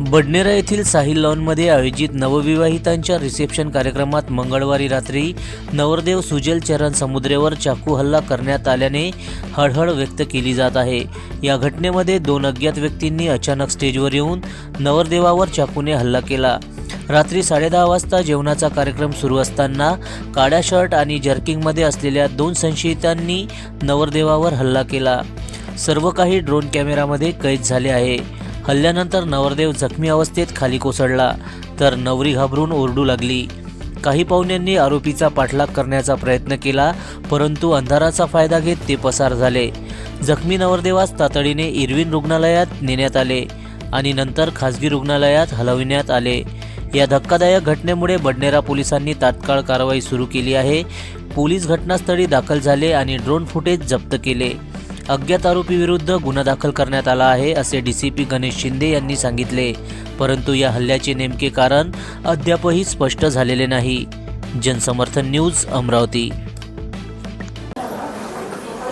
बडनेरा येथील साहिल लॉनमध्ये आयोजित नवविवाहितांच्या रिसेप्शन कार्यक्रमात मंगळवारी रात्री नवरदेव सुजल चरण समुद्रेवर चाकू हल्ला करण्यात आल्याने हळहळ व्यक्त केली जात आहे. या घटनेमध्ये दोन अज्ञात व्यक्तींनी अचानक स्टेजवर येऊन नवरदेवावर चाकूने हल्ला केला. रात्री साडेदहा वाजता जेवणाचा कार्यक्रम सुरू असताना काळ्या शर्ट आणि जर्किंगमध्ये असलेल्या दोन संशयितांनी नवरदेवावर हल्ला केला. सर्व काही ड्रोन कॅमेरामध्ये कैद झाले आहे. हल्ल्यानंतर नवरदेव जखमी अवस्थेत खाली कोसळला तर नवरी घाबरून ओरडू लागली. काही पाहुण्यांनी आरोपीचा पाठलाग करण्याचा प्रयत्न केला परंतु अंधाराचा फायदा घेत ते पसार झाले. जखमी नवरदेवास तातडीने इरविन रुग्णालयात नेण्यात आले आणि नंतर खासगी रुग्णालयात हलविण्यात आले. या धक्कादायक घटनेमुळे बडनेरा पोलिसांनी तात्काळ कारवाई सुरू केली आहे. पोलीस घटनास्थळी दाखल झाले आणि ड्रोन फुटेज जप्त केले. अज्ञात आरोपीविरुद्ध गुन्हा दाखल करण्यात आला आहे असे डीसीपी गणेश शिंदे यांनी सांगितले. परंतु या हल्ल्याचे नेमके कारण अद्यापही स्पष्ट झालेले नाही. जनसमर्थन न्यूज अमरावती.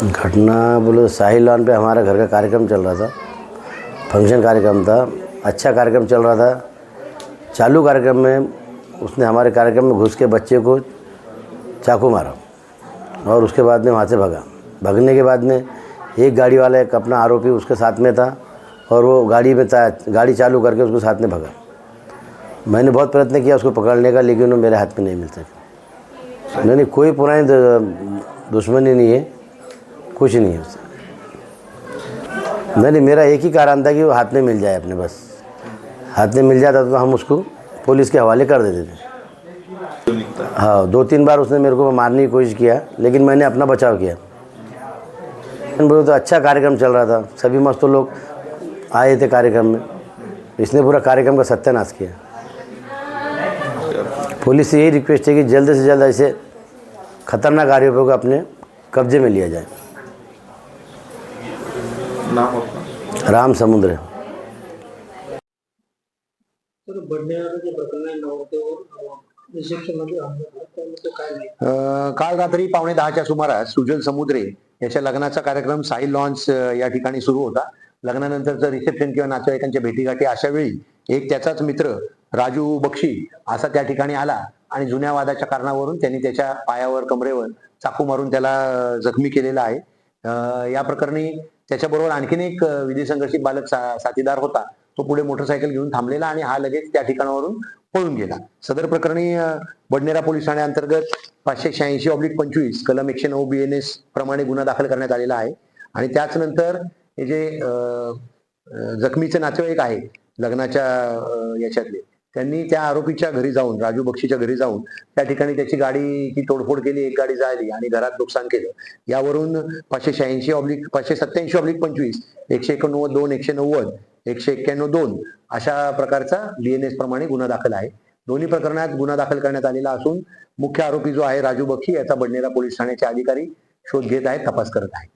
घटना बोलो साहिल लॉन पे हमारा घर का कार्यक्रम चल रहा था। फंक्शन कार्यक्रम था अच्छा कार्यक्रम चल रहा था। चालू कार्यक्रम में उसने हमारे कार्यक्रम में घुस के बच्चे को चाकू मारा और उसके बाद में वहाँ से भगा। भगने के बाद में एक गाड़ी वाला एक अपना आरोपी उसके साथ में था और वो गाड़ी में था गाड़ी चालू करके उसको साथ में भगा। मैंने बहुत प्रयत्न किया उसको पकड़ने का, लेकिन वो मेरे हाथ में नहीं मिल सका नहीं कोई पुरानी दुश्मनी नहीं है, कुछ नहीं है उससे। नहीं मेरा एक ही कारण था कि वो हाथ में मिल जाए अपने, बस। हाथ में मिल जाता तो हम उसको पुलिस के हवाले कर देते थे। हाँ दो तीन बार उसने मेरे को मारने की कोशिश किया, लेकिन मैंने अपना बचाव किया। बोले तो अच्छा कार्यक्रम चल रहा था। सभी मस्त लोग आए थे कार्यक्रम में। इसने पूरा कार्यक्रम का सत्यानाश किया। पुलिस से यही रिक्वेस्ट है कि जल्द से जल्द ऐसे खतरनाक आरोपियों को अपने कब्जे में लिया जाए। नाम राम समुद्र। नाही अ, काल रात्री पावणे दहाच्या सुमारास सुजल समुद्रे याच्या लग्नाचा कार्यक्रम साई लॉन्स या ठिकाणी सुरू होता. लग्नानंतरचं रिसेप्शन किंवा नातेवाईकांच्या भेटीगाठी अशा वेळी एक त्याचाच मित्र राजू बक्षी असा त्या ठिकाणी आला आणि जुन्या वादाच्या कारणावरून त्यांनी त्याच्या पायावर कमरेवर चाकू मारून त्याला जखमी केलेला आहे. या प्रकरणी त्याच्याबरोबर आणखीन एक विधी संघर्षित बालक सा- साथीदार होता. तो पुढे मोटरसायकल घेऊन थांबलेला आणि हा लगेच त्या ठिकाणावरून पळून गेला. सदर प्रकरणी बडनेरा पोलीस ठाण्याअंतर्गत पाचशे शहाऐंशी ऑब्लिक पंचवीस कलम एकशे नऊ बी एन एस प्रमाणे गुन्हा दाखल करण्यात आलेला आहे. आणि त्याच नंतर हे जे जखमीचे नातेवाईक आहे लग्नाच्या याच्यातले त्यांनी त्या आरोपीच्या घरी जाऊन राजू बक्षीच्या घरी जाऊन त्या ठिकाणी त्याची गाडीची तोडफोड केली एक गाडी जाळली आणि घरात नुकसान केलं. यावरून पाचशे शहाऐंशी ऑब्लिक पाचशे सत्याऐंशी ऑब्लिक पंचवीस एकशे एकोणनव्वद दोन एकशे नव्वद एकशे एक्क्याण्णव दोन अशा प्रकारचा डीएनएस प्रमाणे गुन्हा दाखल आहे. दोन्ही प्रकरणात गुन्हा दाखल करण्यात आलेला असून मुख्य आरोपी जो आहे राजू बक्षी याचा बडनेरा पोलीस ठाण्याचे अधिकारी शोध घेत आहेत तपास करत आहेत.